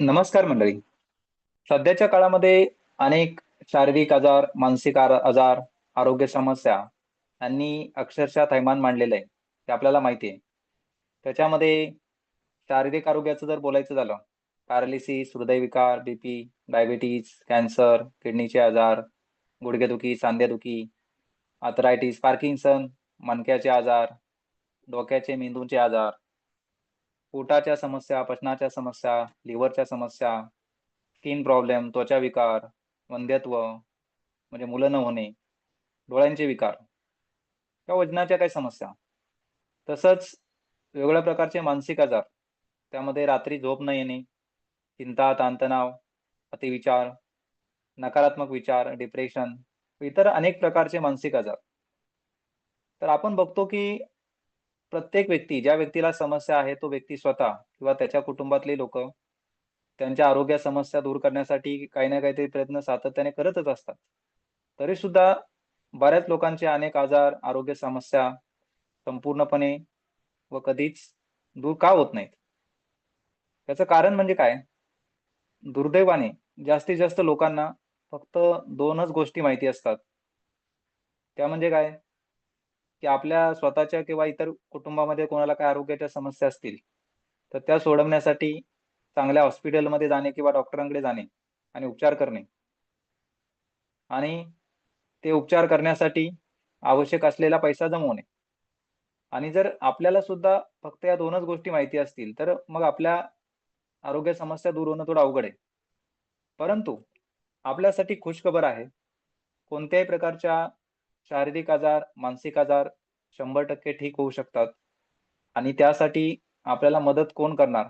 नमस्कार मंडळी. सध्याच्या काळामध्ये अनेक शारीरिक आजार मानसिक आजार आरोग्य समस्या यांनी अक्षरशः थैमान मांडलेलं आहे ते आपल्याला माहिती आहे. त्याच्यामध्ये शारीरिक आरोग्याचं जर बोलायचं झालं पॅरालिसिस हृदयविकार बीपी डायबिटीज कॅन्सर किडनीचे आजार गुडघेदुखी सांध्यादुखी अथरायटिस पार्किन्सन मणक्याचे आजार डोक्याचे मेंदूचे आजार पोटाच्या समस्या पचनाच्या समस्या लिव्हरच्या समस्या स्किन प्रॉब्लेम त्वचा विकार वंध्यत्व म्हणजे मुलं न होणे डोळ्यांचे विकार किंवा वजनाच्या काही समस्या. तसंच वेगवेगळ्या प्रकारचे मानसिक आजार त्यामध्ये रात्री झोप न येणे चिंता ताणतणाव अतिविचार नकारात्मक विचार डिप्रेशन इतर अनेक प्रकारचे मानसिक आजार. तर आपण बघतो की प्रत्येक व्यक्ती ज्या व्यक्तीला समस्या आहे तो व्यक्ती स्वतः किंवा त्याच्या कुटुंबातले लोक त्यांच्या आरोग्य समस्या दूर करण्यासाठी काही ना काहीतरी प्रयत्न सातत्याने करतच असतात. तरी सुद्धा बऱ्याच लोकांचे अनेक आजार आरोग्य समस्या संपूर्णपणे व कधीच दूर का होत नाहीत? त्याचं कारण म्हणजे काय? दुर्दैवाने जास्तीत जास्त लोकांना फक्त दोनच गोष्टी माहिती असतात. त्या म्हणजे काय? की आपल्या स्वतःच्या किंवा इतर कुटुंबामध्ये कोणाला काय आरोग्याच्या समस्या असतील तर त्या सोडवण्यासाठी चांगल्या हॉस्पिटलमध्ये जाणे किंवा डॉक्टरांकडे जाणे आणि उपचार करणे. आणि ते उपचार करण्यासाठी आवश्यक असलेला पैसा जमवणे. आणि जर आपल्याला सुद्धा फक्त या दोनच गोष्टी माहिती असतील तर मग आपल्या आरोग्य समस्या दूर होणं थोडं अवघड आहे. परंतु आपल्यासाठी खुशखबर आहे. कोणत्याही प्रकारच्या शारीरिक आजार मानसिक आजार शंभर टक्के ठीक होऊ शकतात. आणि त्यासाठी आपल्याला मदत कोण करणार?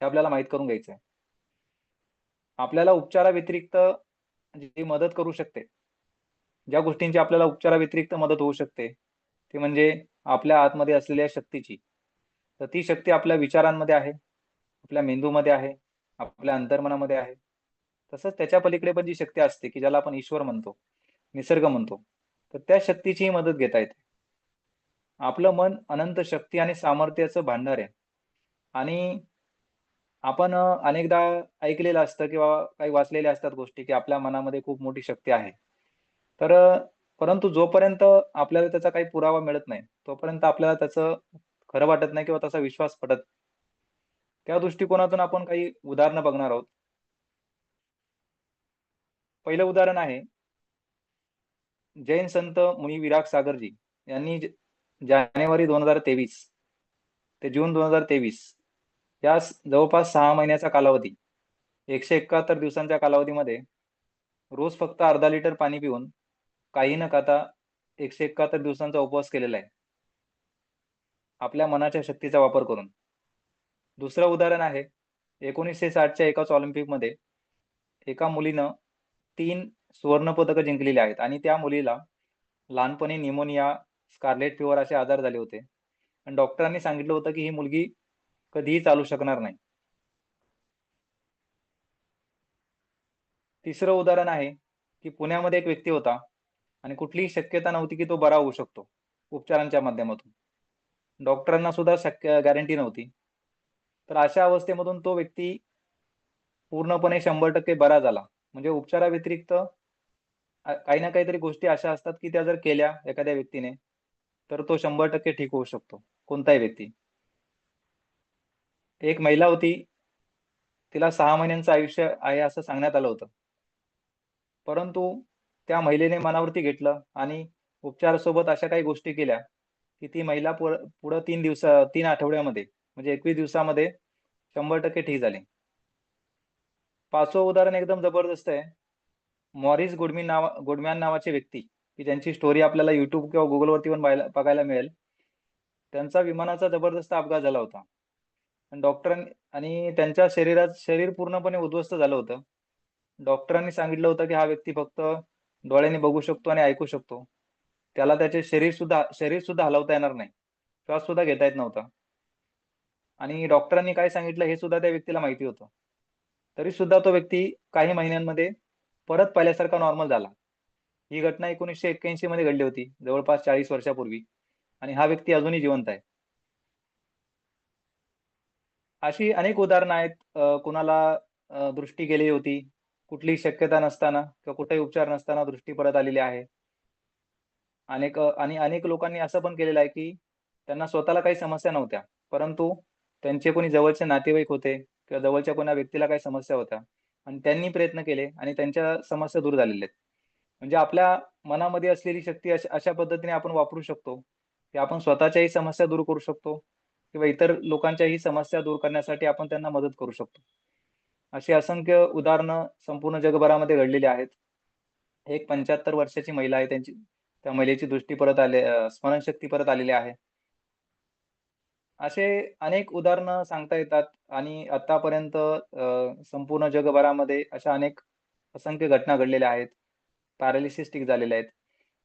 हे आपल्याला माहीत करून घ्यायचं आहे आपल्याला उपचाराव्यतिरिक्त जी मदत करू शकते ज्या गोष्टींची आपल्याला उपचाराव्यतिरिक्त मदत होऊ शकते ती म्हणजे आपल्या आतमध्ये असलेल्या शक्तीची. तर ती शक्ती आपल्या विचारांमध्ये आहे आपल्या मेंदूमध्ये आहे आपल्या अंतर्मनामध्ये आहे. तसंच त्याच्या पलीकडे पण जी शक्ती असते की ज्याला आपण ईश्वर म्हणतो निसर्ग म्हणतो. तर त्या शक्तीचीही मदत घेता येते. आपलं मन अनंत शक्ती आणि सामर्थ्याचं भांडार आहे. आणि आपण अनेकदा ऐकलेलं असतं किंवा काही वाचलेल्या असतात गोष्टी की आपल्या मनामध्ये खूप मोठी शक्ती आहे. तर परंतु जोपर्यंत आपल्याला त्याचा काही पुरावा मिळत नाही तोपर्यंत आपल्याला त्याचं खरं वाटत नाही किंवा तसा विश्वास पडत त्या दृष्टिकोनातून आपण काही उदाहरणं बघणार आहोत. पहिलं उदाहरण आहे जैन संत मुनी विराग सागरजी यांनी जानेवारी दोन हजार तेवीस ते जून दोन हजार तेवीस या जवळपास सहा महिन्याचा कालावधी एकशे एकाहत्तर दिवसांच्या कालावधीमध्ये रोज फक्त अर्धा लिटर पाणी पिऊन काही न खाता एकशे एकाहत्तर दिवसांचा उपवास केलेला आहे. आपल्या मनाच्या शक्तीचा वापर करून. दुसरं उदाहरण आहे एकोणीसशे साठच्या एकाच ऑलिम्पिकमध्ये एका मुलीनं तीन सुवर्ण पदकं जिंकलेली आहेत. आणि त्या मुलीला लहानपणी निमोनिया स्कारलेट फिवर असे आजार झाले होते. आणि डॉक्टरांनी सांगितलं होतं की ही मुलगी कधीही चालू शकणार नाही. तिसरं उदाहरण आहे की पुण्यामध्ये एक व्यक्ती होता आणि कुठलीही शक्यता नव्हती की तो बरा होऊ शकतो उपचारांच्या माध्यमातून. डॉक्टरांना सुद्धा शक्य गॅरंटी नव्हती. तर अशा अवस्थेमधून तो व्यक्ती पूर्णपणे शंभर टक्के बरा झाला. म्हणजे उपचाराव्यतिरिक्त काही ना काहीतरी गोष्टी अशा असतात की त्या जर केल्या एखाद्या व्यक्तीने तर तो शंभर टक्के ठीक होऊ शकतो कोणताही व्यक्ती. एक महिला होती तिला सहा महिन्यांचं आयुष्य आहे असं सांगण्यात आलं होतं. परंतु त्या महिलेने मनावरती घेतलं आणि उपचारासोबत अशा काही गोष्टी केल्या की ती महिला पुढं तीन दिवस तीन आठवड्यामध्ये म्हणजे एकवीस दिवसामध्ये शंभर टक्के ठीक झाली. पाचवं उदाहरण एकदम जबरदस्त आहे. मॉरिस गुडमी नावा गुडमॅन नावाचे व्यक्ती की ज्यांची स्टोरी आपल्याला युट्यूब किंवा गुगलवरती पण बघायला मिळेल. त्यांचा विमानाचा जबरदस्त अपघात झाला होता. डॉक्टरांनी आणि त्यांच्या शरीरात शरीर पूर्णपणे उद्ध्वस्त झालं होतं. डॉक्टरांनी सांगितलं होतं की हा व्यक्ती फक्त डोळ्याने बघू शकतो आणि ऐकू शकतो. त्याला त्याचे शरीर सुद्धा शरीर सुद्धा हलवता येणार नाही. श्वास सुद्धा घेता येत नव्हता. आणि डॉक्टरांनी काय सांगितलं हे सुद्धा त्या व्यक्तीला माहिती होतं. तरी सुद्धा तो व्यक्ती काही महिन्यांमध्ये परत पहिल्यासारखा नॉर्मल झाला ही घटना एकोणीसशे एक्क्याऐंशी मध्ये घडली होती जवळपास चाळीस वर्षापूर्वी आणि हा व्यक्ती अजूनही जिवंत आहे अशी अनेक उदाहरणं आहेत. कुणाला दृष्टी गेली होती. कुठलीही शक्यता नसताना किंवा कुठेही उपचार नसताना दृष्टी परत आलेली आहे. अनेक आणि अनेक लोकांनी असं पण केलेलं आहे, की त्यांना स्वतःला काही समस्या नव्हत्या. परंतु त्यांचे कोणी जवळचे नातेवाईक होते किंवा जवळच्या कोणा व्यक्तीला काही समस्या होत्या आणि त्यांनी प्रयत्न केले आणि त्यांच्या समस्या दूर झालेल्या आहेत. म्हणजे आपल्या मनामध्ये असलेली शक्ती अशा अशा पद्धतीने आपण वापरू शकतो, की आपण स्वतःच्याही समस्या दूर करू शकतो किंवा इतर लोकांच्याही समस्या दूर करण्यासाठी आपण त्यांना मदत करू शकतो. अशी असंख्य उदाहरणं संपूर्ण जगभरामध्ये घडलेली आहेत. एक 75 वर्षाची महिला आहे त्यांची त्या महिलेची दृष्टी परत आले स्मरणशक्ती परत आलेली आहे. असे अनेक उदाहरणं सांगता येतात आणि आतापर्यंत संपूर्ण जगभरामध्ये अशा अनेक असंख्य घटना घडलेल्या आहेत. पॅरालिसिस्टिक झालेल्या झालेले आहेत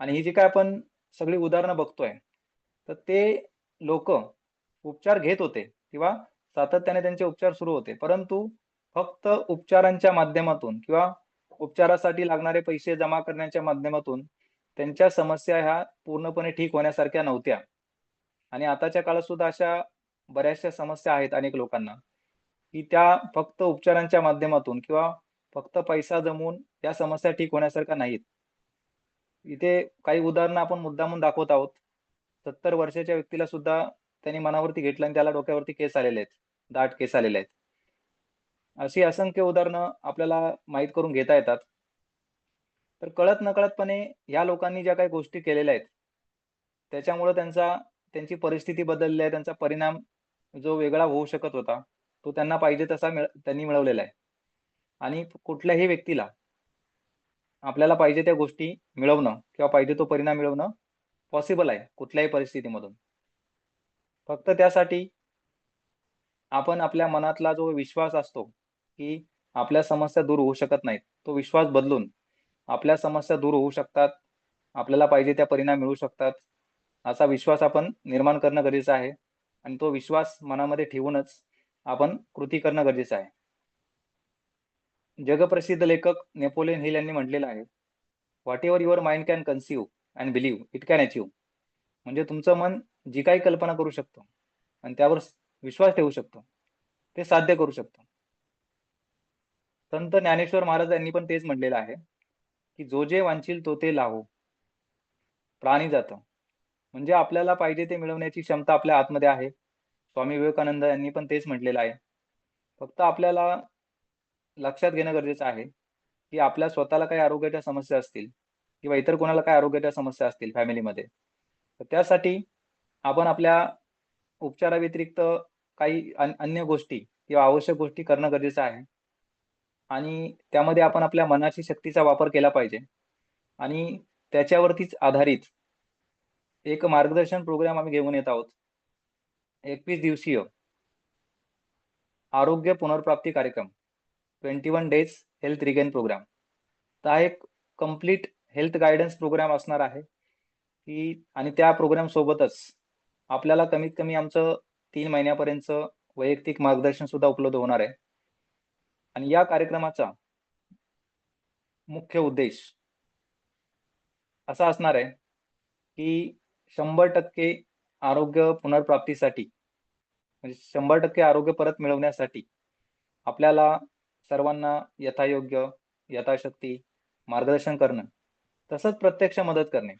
आणि ही जी काय आपण सगळी उदाहरणं बघतोय, तर ते लोक उपचार घेत होते किंवा सातत्याने त्यांचे उपचार सुरू होते. परंतु फक्त उपचारांच्या माध्यमातून किंवा उपचारासाठी लागणारे पैसे जमा करण्याच्या माध्यमातून त्यांच्या समस्या ह्या पूर्णपणे ठीक होण्यासारख्या नव्हत्या. आणि आताच्या काळात सुद्धा अशा बऱ्याचशा समस्या आहेत अनेक लोकांना, की त्या फक्त उपचारांच्या माध्यमातून किंवा फक्त पैसा जमवून त्या समस्या ठीक होण्यासारख्या नाहीत. इथे काही उदाहरणं आपण मुद्दामून दाखवत आहोत. 70 वर्षाच्या व्यक्तीला सुद्धा त्यांनी मनावरती घेतलं आणि त्याला डोक्यावरती केस आलेले आहेत. दाट केस आलेले आहेत. अशी असंख्य उदाहरणं आपल्याला माहीत करून घेता येतात. तर कळत-नकळतपणे या लोकांनी ज्या काही गोष्टी केलेल्या आहेत, त्याच्यामुळे त्यांचा त्यांची परिस्थिती बदलली आहे. त्यांचा परिणाम जो वेगळा होऊ शकत होता, तो त्यांना पाहिजे तसा त्यांनी मिळवलेला आहे. आणि कुठल्याही व्यक्तीला आपल्याला पाहिजे त्या गोष्टी मिळवणं किंवा पाहिजे तो परिणाम मिळवणं पॉसिबल आहे कुठल्याही परिस्थितीमधून. फक्त त्यासाठी आपण आपल्या मनातला जो विश्वास असतो, की आपल्या समस्या दूर होऊ शकत नाहीत. तो विश्वास बदलून आपल्या समस्या दूर होऊ शकतात. आपल्याला पाहिजे त्या परिणाम मिळू शकतात. असा विश्वास आपण निर्माण करणं गरजेचं आहे आणि तो विश्वास मनामध्ये ठेवूनच आपण कृती करणं गरजेचं आहे. जगप्रसिद्ध लेखक नेपोलियन हिल यांनी म्हटलेलं आहे, "whatever your mind can conceive and believe it can achieve म्हणजे तुमचं मन जी काही कल्पना करू शकतो आणि त्यावर विश्वास ठेवू शकतो, ते साध्य करू शकतो. संत ज्ञानेश्वर महाराज यांनी पण तेच म्हटलेलं आहे, की "जो जे वांचील तो ते लाहो." प्राणी जातं. म्हणजे आपल्याला पाहिजे ते मिळवण्याची क्षमता आपल्या आतमध्ये आहे. स्वामी विवेकानंद यांनी पण तेच म्हटलेलं आहे. फक्त आपल्याला लक्षात घेणं गरजेचं आहे, की आपल्या स्वतःला काही आरोग्याच्या समस्या असतील किंवा इतर कोणाला काही आरोग्याच्या समस्या असतील फॅमिलीमध्ये, तर त्यासाठी आपण आपल्या उपचाराव्यतिरिक्त काही अन अन्य गोष्टी किंवा आवश्यक गोष्टी करणं गरजेचं आहे. आणि त्यामध्ये आपण आपल्या मनाची शक्तीचा वापर केला पाहिजे आणि त्याच्यावरतीच आधारित एक मार्गदर्शन प्रोग्राम आम्ही घेऊन येत आहोत. 21 दिवसीय आरोग्य पुनर्प्राप्ती कार्यक्रम. 21 डेज हेल्थ रिगेन प्रोग्राम. तर हा एक कंप्लीट हेल्थ गायडन्स प्रोग्राम असणार आहे, की आणि त्या प्रोग्राम सोबतच आपल्याला कमीत कमी आमचं तीन महिन्यापर्यंत वैयक्तिक मार्गदर्शन सुद्धा उपलब्ध होणार आहे. आणि या कार्यक्रमाचा मुख्य उद्देश असा असणार आहे, की 100% आरोग्य पुनर्प्राप्तीसाठी म्हणजे 100% आरोग्य परत मिळवण्यासाठी आपल्याला सर्वांना यथायोग्य, यथाशक्ती मार्गदर्शन करणं, तसंच प्रत्यक्ष मदत करणे.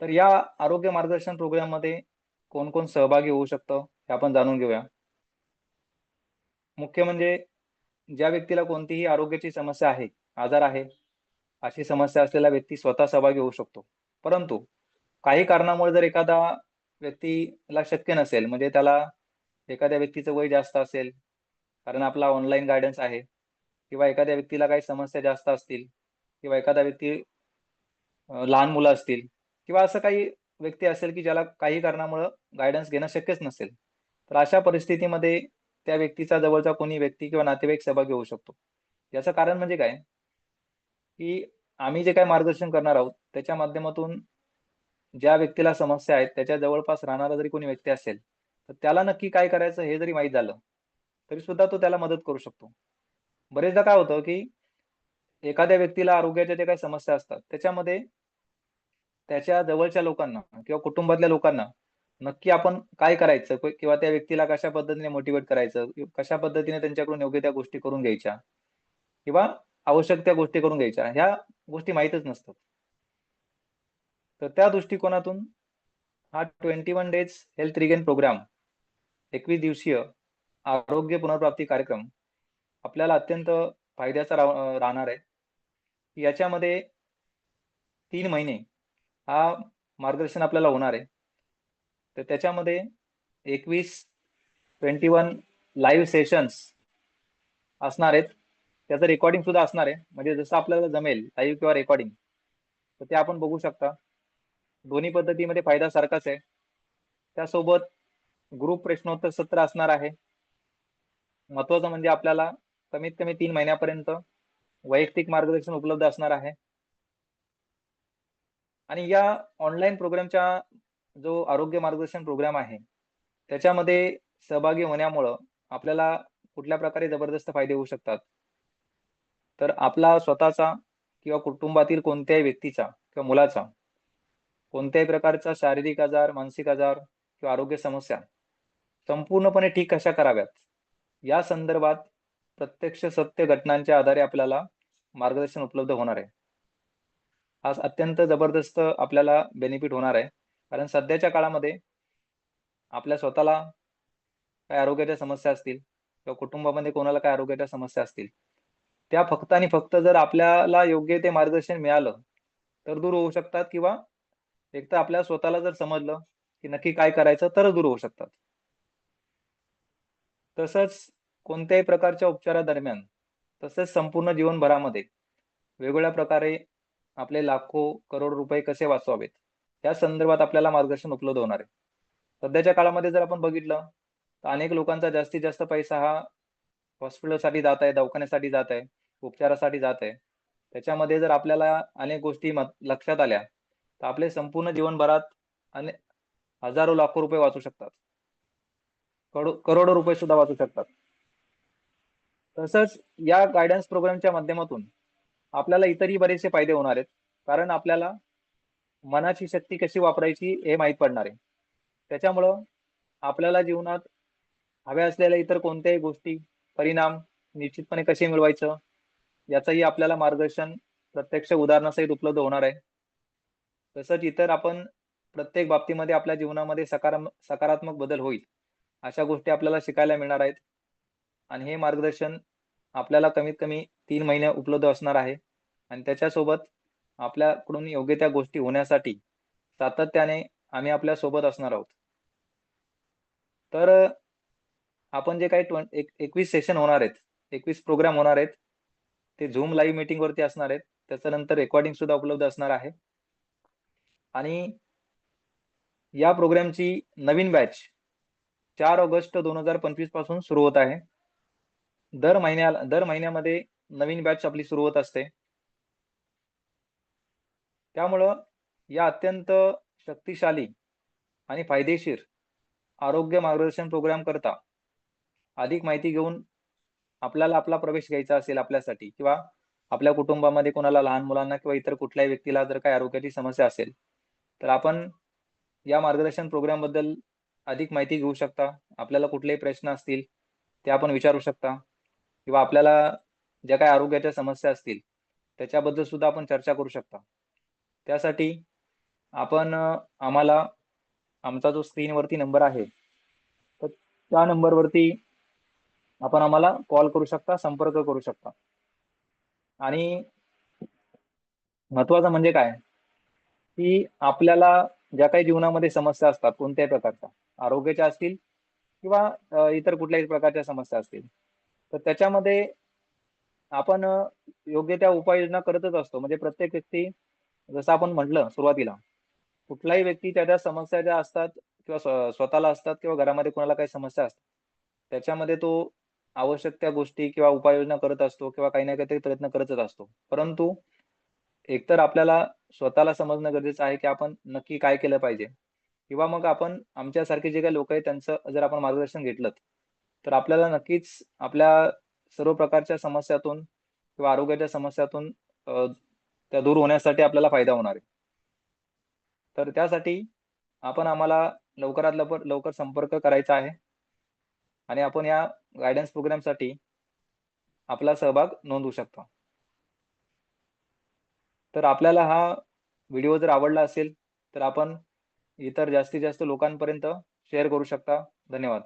तर या आरोग्य मार्गदर्शन प्रोग्राममध्ये कोण-कोण सहभागी होऊ शकतं, हे आपण जाणून घेऊया. मुख्य म्हणजे ज्या व्यक्तीला कोणतीही आरोग्याची समस्या आहे, आजार आहे, अशी समस्या असलेला व्यक्ती स्वतः सहभागी होऊ शकतो. परंतु काही कारणामुळे जर एखादा व्यक्तीला शक्य नसेल, म्हणजे त्याला एखाद्या व्यक्तीचं वय जास्त असेल, कारण आपला ऑनलाईन गायडन्स आहे किंवा एखाद्या व्यक्तीला काही समस्या जास्त असतील किंवा एखादा व्यक्ती लहान मुलं असतील किंवा असं काही व्यक्ती असेल, की ज्याला काही कारणामुळं गायडन्स घेणं शक्यच नसेल. तर अशा परिस्थितीमध्ये त्या व्यक्तीचा जवळचा कोणी व्यक्ती किंवा नातेवाईक सहभागी होऊ शकतो. याचं कारण म्हणजे काय? की आम्ही जे काही मार्गदर्शन करणार आहोत, त्याच्या माध्यमातून ज्या व्यक्तीला समस्या आहेत, त्याच्या जवळपास राहणारा जरी कोणी व्यक्ती असेल, तर त्याला नक्की काय करायचं हे जरी माहीत झालं, तरी सुद्धा तो त्याला मदत करू शकतो. बरेचदा काय होतं, की एखाद्या व्यक्तीला आरोग्याच्या ज्या काही समस्या असतात, त्याच्यामध्ये त्याच्या जवळच्या लोकांना किंवा कुटुंबातल्या लोकांना नक्की आपण काय करायचं किंवा त्या व्यक्तीला कशा पद्धतीने मोटिवेट करायचं कशा पद्धतीने त्यांच्याकडून योग्य त्या गोष्टी करून घ्यायच्या किंवा आवश्यक त्या गोष्टी करून घ्यायच्या ह्या गोष्टी माहीतच नसतात. तर त्या दृष्टिकोनातून हा twenty one days health regain programme एकवीस दिवसीय आरोग्य पुनर्प्राप्ती कार्यक्रम आपल्याला अत्यंत फायद्याचा राहणार आहे. याच्यामध्ये तीन महिने हा मार्गदर्शन आपल्याला होणार आहे. तर त्याच्यामध्ये एकवीस ट्वेंटी वन लाईव्ह सेशन्स असणार आहेत. त्याचं रेकॉर्डिंग सुद्धा असणार आहे. म्हणजे जसं आपल्याला जमेल लाईव्ह किंवा रेकॉर्डिंग तर ते आपण बघू शकता. दोन्ही पद्धतीमध्ये फायदा सारखाच आहे. त्यासोबत ग्रुप प्रश्नोत्तर सत्र असणार आहे. महत्वाचं म्हणजे आपल्याला कमीत कमी तीन महिन्यापर्यंत वैयक्तिक मार्गदर्शन उपलब्ध असणार आहे. आणि या ऑनलाईन प्रोग्रामच्या जो आरोग्य मार्गदर्शन प्रोग्राम आहे त्याच्यामध्ये सहभागी होण्यामुळं आपल्याला कुठल्या प्रकारे जबरदस्त फायदे होऊ शकतात? तर आपला स्वतःचा किंवा कुटुंबातील कोणत्याही व्यक्तीचा किंवा मुलाचा कोणत्याही प्रकारचा शारीरिक आजार मानसिक आजार किंवा आरोग्य समस्या संपूर्णपणे ठीक कशा कराव्यात? या संदर्भात प्रत्यक्ष सत्य घटनांच्या आधारे आपल्याला मार्गदर्शन उपलब्ध होणार आहे. हा अत्यंत जबरदस्त आपल्याला बेनिफिट होणार आहे. कारण सध्याच्या काळामध्ये आपल्या स्वतःला काय आरोग्याच्या समस्या असतील किंवा कुटुंबामध्ये कोणाला काय आरोग्याच्या समस्या असतील त्या फक्त आणि फक्त जर आपल्याला योग्य ते मार्गदर्शन मिळालं तर दूर होऊ शकतात किंवा एक तर आपल्या स्वतःला जर समजलं की नक्की काय करायचं तर दूर होऊ शकतात. तसंच कोणत्याही प्रकारच्या उपचारादरम्यान तसेच संपूर्ण जीवनभरामध्ये वेगवेगळ्या प्रकारे आपले लाखो करोड रुपये कसे वाचवावेत या संदर्भात आपल्याला मार्गदर्शन उपलब्ध होणार आहे. सध्याच्या काळामध्ये जर आपण बघितलं तर अनेक लोकांचा जास्तीत जास्त पैसा हा हॉस्पिटलसाठी जात आहे दवाखान्यासाठी जात आहे. उपचारासाठी जात आहे. त्याच्यामध्ये जर आपल्याला अनेक गोष्टी लक्षात आल्या तर आपले संपूर्ण जीवनभरात अनेक हजारो लाखो रुपये वाचू शकतात. करोडो रुपये सुद्धा वाचू शकतात. तसंच या गायडन्स प्रोग्रामच्या माध्यमातून आपल्याला इतरही बरेचसे फायदे होणार आहेत. कारण आपल्याला मनाची शक्ती कशी वापरायची हे माहीत पडणार आहे. त्याच्यामुळं आपल्याला जीवनात हव्या असलेल्या इतर कोणत्याही गोष्टी परिणाम निश्चितपणे कसे मिळवायचं याचंही आपल्याला मार्गदर्शन प्रत्यक्ष उदाहरणासहित उपलब्ध होणार आहे. तसंच इतर आपण प्रत्येक बाबतीमध्ये आपल्या जीवनामध्ये सकारात्मक बदल होईल अशा गोष्टी आपल्याला शिकायला मिळणार आहेत. आणि हे मार्गदर्शन आपल्याला कमीत कमी तीन महिने उपलब्ध असणार आहे. आणि त्याच्यासोबत आपल्याकडून योग्य त्या गोष्टी होण्यासाठी सातत्याने आम्ही आपल्यासोबत असणार आहोत. तर आपण जे काही एक एकवीस सेशन होणार आहेत एकवीस प्रोग्राम होणार आहेत. ते झूम लाईव्ह मीटिंग वरती असणार आहेत. त्याच्यानंतर रेकॉर्डिंग सुद्धा उपलब्ध असणार आहे. आणि या प्रोग्रामची नवीन बॅच चार ऑगस्ट दोन हजार पंचवीसपासून सुरू होत आहे. दर महिन्याला दर महिन्यामध्ये नवीन बॅच आपली सुरू होत असते. त्यामुळं या अत्यंत शक्तिशाली आणि फायदेशीर आरोग्य मार्गदर्शन प्रोग्राम करता अधिक माहिती घेऊन आपल्याला आपला प्रवेश घ्यायचा असेल आपल्यासाठी किंवा आपल्या कुटुंबामध्ये कोणाला लहान मुलांना किंवा इतर कुठल्याही व्यक्तीला जर काही आरोग्याची समस्या असेल तर आपण या मार्गदर्शन प्रोग्रामबद्दल अधिक माहिती घेऊ शकता. आपल्याला कुठलेही प्रश्न असतील ते आपण विचारू शकता. किंवा आपल्याला ज्या काही आरोग्याच्या समस्या असतील त्याच्याबद्दल सुद्धा आपण चर्चा करू शकता. त्यासाठी आपण आम्हाला आमचा जो स्क्रीनवरती नंबर आहे तर त्या नंबरवरती आपण आम्हाला कॉल करू शकता संपर्क करू शकता. आणि महत्वाचं म्हणजे काय? की आपल्याला ज्या काही जीवनामध्ये समस्या असतात कोणत्याही प्रकारच्या आरोग्याच्या असतील किंवा इतर कुठल्याही प्रकारच्या समस्या असतील तर त्याच्यामध्ये आपण योग्य त्या उपाययोजना करतच असतो. म्हणजे प्रत्येक व्यक्ती जसं आपण म्हटलं सुरुवातीला कुठलाही व्यक्ती त्या त्या समस्या ज्या असतात किंवा स्वतःला असतात किंवा घरामध्ये कोणाला काही समस्या असतात त्याच्यामध्ये तो आवश्यक त्या गोष्टी किंवा उपाययोजना करत असतो किंवा काही ना काहीतरी प्रयत्न करतच असतो. परंतु एकतर आपल्याला स्वतःला समजणं गरजेचं आहे की आपण नक्की काय केलं पाहिजे. किंवा मग आपण आमच्यासारखे जे काही लोक आहेत त्यांचं जर आपण मार्गदर्शन घेतलं तर आपल्याला नक्कीच आपल्या सर्व प्रकारच्या समस्यातून किंवा आरोग्याच्या समस्यातून त्या दूर होण्यासाठी आपल्याला फायदा होणार आहे. तर त्यासाठी आपण आम्हाला लवकरात लवकर लवकर संपर्क करायचा आहे. आणि आपण या गायडन्स प्रोग्रामसाठी आपला सहभाग नोंदवू शकतो. तर आपल्याला हा व्हिडिओ जर आवडला असेल तर आपण इतर जास्तीत जास्त लोकांपर्यंत शेअर करू शकता. धन्यवाद.